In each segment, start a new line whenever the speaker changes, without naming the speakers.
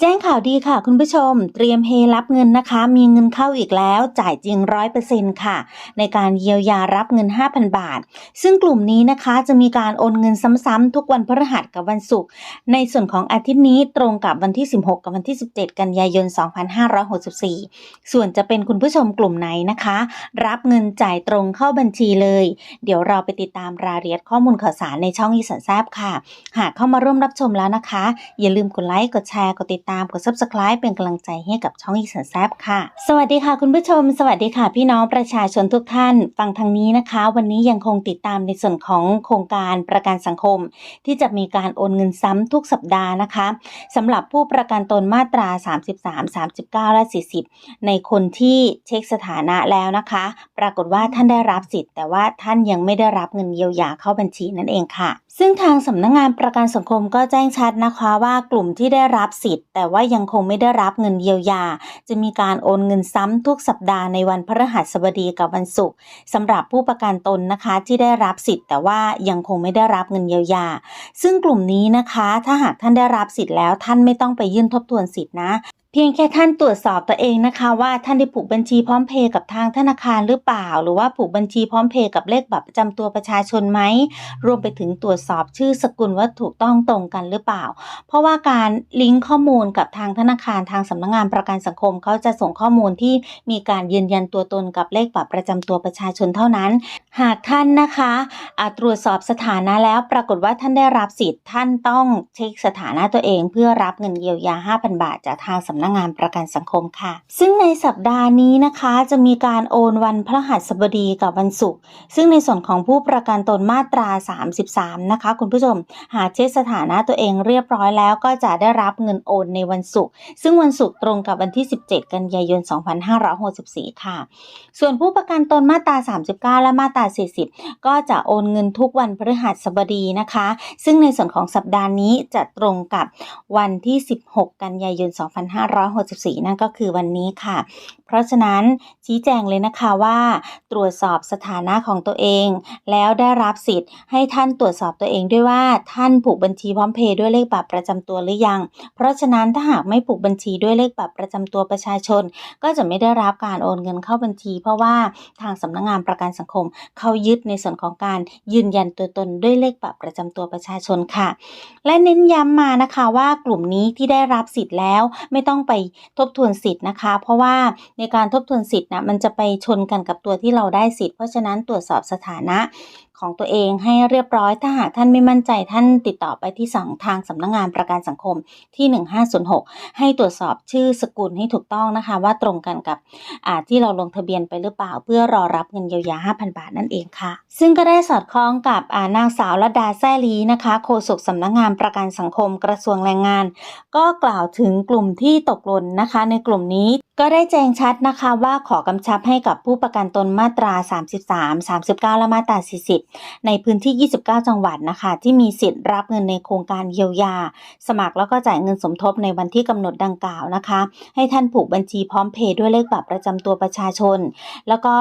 แจ้งข่าวดีค่ะคุณผู้ชม เตรียมเฮรับเงินนะคะ มีเงินเข้าอีกแล้วจ่ายจริงร้อยเปอร์เซ็นค่ะ ในการเยียวยารับเงิน 5,000 บาท ซึ่งกลุ่มนี้นะคะจะมีการโอนเงินซ้ำๆทุกวันพฤหัสกับวันศุกร์ในส่วนของอาทิตย์นี้ตรงกับวันที่ 16 กับวันที่ 17 กันยายน 2564 ส่วนจะเป็นคุณผู้ชมกลุ่มไหนนะคะ รับเงินจ่ายตรงเข้าบัญชีเลย เดี๋ยวเราไปติดตามรายละเอียดข้อมูลข่าวสารในช่องอีสันแซบค่ะ หากเข้ามาร่วมรับชมแล้วนะคะ อย่าลืมกดไลค์กดแชร์กดติดตามกด subscribe เป็นกำลังใจให้กับช่องอีสันแซบค่ะ สวัสดีค่ะคุณผู้ชม สวัสดีค่ะ พี่น้องประชาชนทุกท่าน ฟังทางนี้นะคะ วันนี้ยังคงติดตามในส่วนของโครงการประกันสังคม ที่จะมีการโอนเงินซ้ำทุกสัปดาห์นะคะสำหรับผู้ประกันตนมาตรา 33 39 และ 40 ในคนที่เช็คสถานะแล้วนะคะ ปรากฏว่าท่านได้รับสิทธิ์ แต่ว่าท่านยังไม่ได้รับเงินเยียวยาเข้าบัญชีนั่นเองค่ะ ซึ่งทางสำนักงงานประกันสังคมก็แจ้งชัดนะคะว่ากลุ่มที่ได้รับสิทธิ์ แต่ว่ายังคงไม่ได้รับเงินเยียวยา จะมีการโอนเงินซ้ำทุกสัปดาห์ในวันพฤหัสบดีกับวันศุกร์สำหรับผู้ประกันตนนะคะที่ได้รับสิทธิ์ แต่ว่ายังคงไม่ได้รับเงินเยียวยา ซึ่งกลุ่มนี้นะคะ ถ้าหากท่านได้รับสิทธิ์แล้วท่านไม่ต้องไปยื่นทบทวนสิทธินะ พียงแค่ท่านตรวจสอบตัวเองนะคะว่าท่านได้ผูกบัญชีพร้อมเพย์กับทางธนาคารหรือเปล่า หรือว่าผูกบัญชีพร้อมเพย์กับเลขบัตรประจำตัวประชาชนไหมรวมไปถึงตรวจสอบชื่อสกุลว่าถูกต้องตรงกันหรือเปล่า เพราะว่าการลิงก์ข้อมูลกับทางธนาคารทางสำนักงงานประกันสังคมเขาจะส่งข้อมูลที่มีการยืนยันตัวตนกับเลขบัตรประจำตัวประชาชนเท่านั้น หากท่านนะคะอ่าตรวจสอบสถานะแล้วปรากฏว่าท่านได้รับสิทธิ์ท่านต้องเช็คสถานะตัวเอง เพื่อรับเงินเยียวยา 5,000 บาทจากทางสำนักงงานประกันสังคมค่ะ ซึ่งในสัปดาห์นี้นะคะจะมีการโอนวันพฤหัสบดีกับวันศุกร์ซึ่งในส่วนของผู้ประกันตนมาตรา 33 นะคะ คุณผู้ชม หากเช็คสถานะตัวเองเรียบร้อยแล้วก็จะได้รับเงินโอนในวันศุกร์ซึ่งวันศุกร์ตรงกับวันที่ 17 กันยายน 2564 ค่ะ ส่วนผู้ประกันตนมาตรา 39 และมาตรา 40 ก็จะโอนเงินทุกวันพฤหัสบดีนะคะ ซึ่งในส่วนของสัปดาห์นี้จะตรงกับวันที่ 16 กันยายน 2564 564 นั่นก็คือวันนี้ค่ะเพราะฉะนั้นชี้แจงเลยนะคะว่า ตรวจสอบสถานะของตัวเอง แล้วได้รับสิทธิ์ให้ท่านตรวจสอบตัวเองด้วยว่าท่านผูกบัญชีพร้อมเพย์ด้วยเลขบัตรประจำตัวหรือยัง เพราะฉะนั้นถ้าหากไม่ผูกบัญชีด้วยเลขบัตรประจำตัวประชาชน ก็จะไม่ได้รับการโอนเงินเข้าบัญชี เพราะว่าทางสำนักงานประกันสังคม เขายึดในส่วนของการยืนยันตัวตนด้วยเลขบัตรประจำตัวประชาชนค่ะ และเน้นย้ำมานะคะว่ากลุ่มนี้ที่ได้รับสิทธิ์แล้วไม่ต้องไปทบทวนสิทธิ์นะคะ เพราะว่าในการทบทวนสิทธิ์นะมันจะไปชนกันกับตัวที่เราได้สิทธิ์เพราะฉะนั้นตรวจสอบสถานะ ของตัวเองให้เรียบร้อย ถ้าหากท่านไม่มั่นใจท่านติดต่อไปที่สองทางสำนักงงานประกันสังคมที่ 1506 ให้ตรวจสอบชื่อสกุลให้ถูกต้องนะคะ ว่าตรงกันกับอาที่เราลงทะเบียนไปหรือเปล่า เพื่อรอรับเงินเยียวยา 5,000 บาทนั่นเองค่ะ ซึ่งก็ได้สอดคล้องกับานางสาวระดาแซ่ลีนะคะโฆษกสำนักงานประกันสังคมกระทรวงแรงงาน ก็กล่าวถึงกลุ่มที่ตกหล่นนะคะ ในกลุ่มนี้ก็ได้แจ้งชัดนะคะว่าขอกำชับให้กับผู้ประกันตนมาตรา 33 39 และมาตรา 40ในพื้นที่ 29 จังหวัดนะคะ ที่มีสิทธิ์รับเงินในโครงการเยียวยา สมัครแล้วก็จ่ายเงินสมทบในวันที่กำหนดดังกล่าวนะคะ ให้ท่านผูกบัญชีพร้อมเพย์ด้วยเลขบัตรประจำตัวประชาชน แล้วก็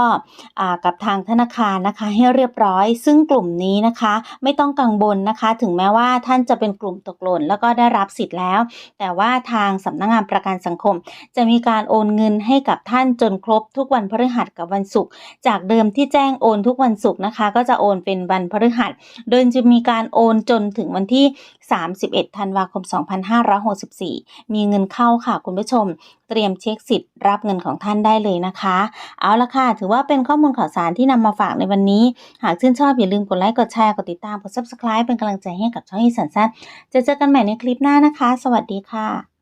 กับทางธนาคารนะคะให้เรียบร้อย ซึ่งกลุ่มนี้นะคะไม่ต้องกังวลนะคะ ถึงแม้ว่าท่านจะเป็นกลุ่มตกหล่นแล้วก็ได้รับสิทธิ์แล้ว แต่ว่าทางสำนักงงานประกันสังคม จะมีการโอนเงินให้กับท่านจนครบทุกวันพฤหัสกับวันศุกร์จากเดิมที่แจ้งโอนทุกวันศุกร์นะคะ ก็จะโอนเป็นวันพฤหัส โดยจะมีการโอนจนถึงวันที่ 31 ธันวาคม 2564 มีเงินเข้าค่ะคุณผู้ชม เตรียมเช็คสิทธิ์รับเงินของท่านได้เลยนะคะ เอาละค่ะ ถือว่าเป็นข้อมูลข่าวสารที่นำมาฝากในวันนี้ หากชื่นชอบอย่าลืมกดไลค์กดแชร์กดติดตามกด subscribe เป็นกำลังใจให้กับช่องอีสันแซดจะเจอกันใหม่ในคลิปหน้านะคะ สวัสดีค่ะ